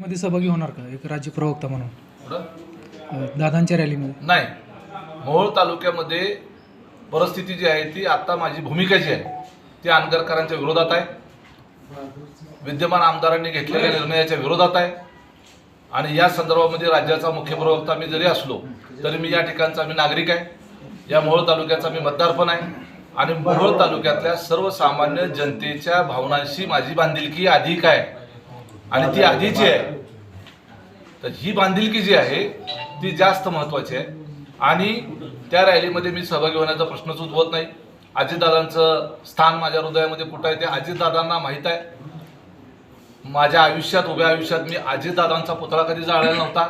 मध्ये सहभागी होणार का? एक राज्य प्रवक्ता म्हणून? अ, दादांच्या रॅलीमध्ये. नाही. मोहोळ तालुक्यामध्ये परिस्थिती जी आहे ती आता माझी भूमिका जी आहे ती आंदरकरांच्या विरोधात आहे. विद्यमान आमदारांनी घेतलेल्या निर्णयाच्या विरोधात आहे. आणि या संदर्भामध्ये राज्याचा मुख्य प्रवक्ता मी जरी असलो तरी मी या ठिकाणचा मी नागरिक आहे. या मोहोळ तालुक्याचा मी मतदार पण आहे. आणि मोहोळ तालुक्यातल्या सर्वसामान्य जनतेच्या भावनांशी माझी बांधिलकी अधिक आहे. आणि ती आधीची आहे तर ही बांधिलकी जी आहे ती जास्त महत्वाची आहे. आणि त्या रॅलीमध्ये मी सहभागी होण्याचा प्रश्नच उद्भवत नाही. अजितदादांचं स्थान माझ्या हृदयामध्ये कुठं आहे ते अजितदादांना माहीत आहे. माझ्या आयुष्यात उभ्या आयुष्यात मी अजितदादांचा पुतळा कधी जाळला नव्हता.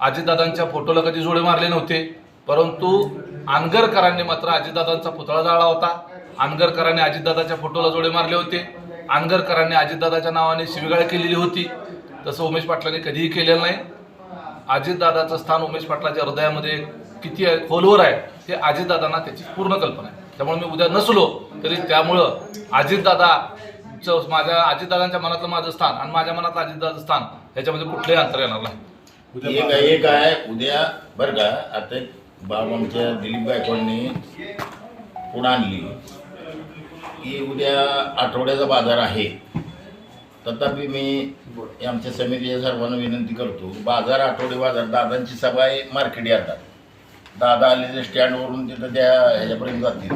अजितदादांच्या फोटोला कधी जोडे मारले नव्हते. परंतु आनगरकरांनी मात्र अजितदादांचा पुतळा जाळला होता. आनगरकरांनी अजितदादाच्या फोटोला जोडे मारले होते. आंगरकरांनी अजितदादाच्या नावाने शिवीगाळ केलेली होती. तसं उमेश पाटलांनी कधीही केलेलं नाही. अजितदादाचं स्थान उमेश पाटलाच्या हृदयामध्ये किती आहे खोलवर आहे हे अजितदादांना त्याची पूर्ण कल्पना आहे. त्यामुळे मी उद्या नसलो तरी त्यामुळं अजितदादाचं माझ्या अजितदादांच्या मनातलं माझं स्थान आणि माझ्या मनातलं अजितदादाचं स्थान ह्याच्यामध्ये कुठलंही अंतर येणार नाही. एक आहे एक आहे उद्या बरं का आता एक बाब आमच्या दिलीप गायकवाडने पुढे आणली. की उद्या आठवड्याचा बाजार आहे. तथापि मी आमच्या समितीच्या सर्वांना विनंती करतो बाजार आठवडे बाजार दादांची सभा आहे मार्केट यार्डात. दादा आले ते स्टँडवरून तिथं त्या ह्याच्यापर्यंत जातील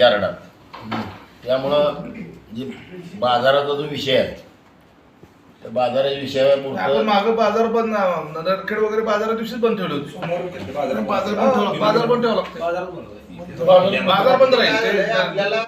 यार्डात. त्यामुळं जे बाजाराचा जो विषय आहे त्या बाजाराच्या आपण मागं बाजार बंद नरखेड वगैरे बाजारा दिवशीच बंद ठेवले होते. बाजार बंद. ठेवला. बाजार बंद ठेवावा लागतो बाजार बंद. राहील. ते-